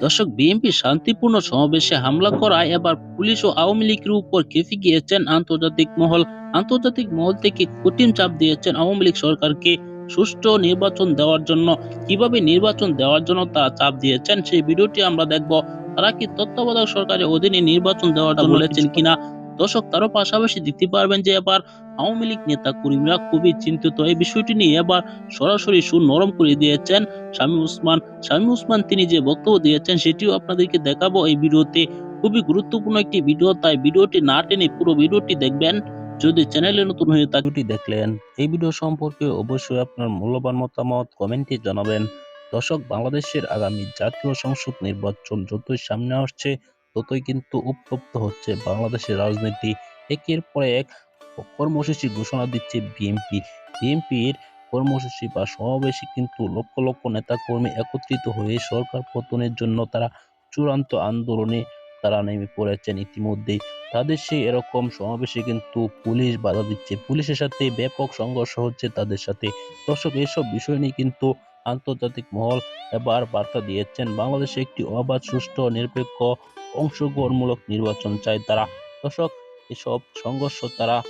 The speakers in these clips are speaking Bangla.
দর্শক বিএনপি শান্তিপূর্ণ সমাবেশে হামলা করায় এবার পুলিশ ও আওয়ামী লীগের উপর খেপে গিয়েছেন আন্তর্জাতিক মহল। আন্তর্জাতিক মহল থেকে কঠিন চাপ দিয়েছেন আওয়ামী লীগ সরকারকে সুষ্ঠু নির্বাচন দেওয়ার জন্য। কীভাবে নির্বাচন দেওয়ার জন্য তা চাপ দিয়েছেন সেই ভিডিওটি আমরা দেখব। তারা কি তত্ত্বাবধায়ক সরকারের অধীনে নির্বাচন দেওয়াটা বলেছেন কিনা দর্শক তারও পাশাপাশি দেখতে পারবেন যে এবার আওয়ামী লীগ নেতা কর্মীরা খুবই চিন্তিত এই বিষয়টি নিয়ে এবার সরাসরি সুর নরম করে দিয়েছেন স্বামী উসমান। স্বামী উসমান তিনি যে বক্তব্য দিয়েছেন সেটিও আপনাদেরকে দেখাবো এই ভিডিওতে। খুবই গুরুত্বপূর্ণ একটি ভিডিও, তাই ভিডিওটি না টেনে পুরো ভিডিওটি দেখবেন। যদি চ্যানেলে নতুন হয়ে থাকুটি দেখলেন। এই ভিডিও সম্পর্কে অবশ্যই আপনার মূল্যবান মতামত কমেন্টে জানাবেন। দর্শক, বাংলাদেশের আগামী জাতীয় সংসদ নির্বাচন যতই সামনে আসছে ততই কিন্তু উত্তপ্ত হচ্ছে বাংলাদেশের রাজনীতি। একের পর এক কর্মসূচি ঘোষণা দিচ্ছে বিএনপি। বিএনপির কর্মসূচি বা সমাবেশে কিন্তু লক্ষ লক্ষ নেতাকর্মী একত্রিত হয়ে সরকার পতনের জন্য তারা চূড়ান্ত আন্দোলনে তারা নেমে পড়েছেন ইতিমধ্যেই। তাদের সেই এরকম সমাবেশে কিন্তু পুলিশ বাধা দিচ্ছে। পুলিশের সাথে ব্যাপক সংঘর্ষ হচ্ছে তাদের সাথে। দর্শক, এসব বিষয় নিয়ে কিন্তু আন্তর্জাতিক মহল এবার বার্তা দিয়েছেন, বাংলাদেশে একটি অবাধ, সুষ্ঠু নিরপেক্ষ অংশগ্রহণমূলক নির্বাচন চায় তারা। দর্শক, এসব সংঘর্ষ তারা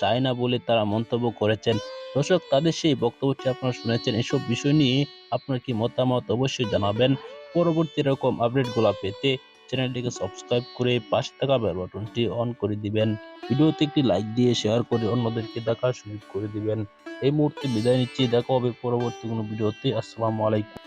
চায় না বলে তারা মন্তব্য করেছেন। দর্শক, তাদের সেই বক্তব্যটি আপনারা শুনেছেন, এসব বিষয় নিয়ে আপনার কি মতামত অবশ্যই জানাবেন। পরবর্তী এরকম আপডেটগুলো পেতে চ্যানেলটিকে সাবস্ক্রাইব করে পাশে থাকা বেল বাটনটি অন করে দিবেন। ভিডিওতে একটি লাইক দিয়ে শেয়ার করে অন্যদেরকে দেখার সুযোগ করে দিবেন। এই মুহূর্তে বিদায় নিচ্ছি। দেখা হবে পরবর্তী কোনো ভিডিওতে। আসসালামু আলাইকুম।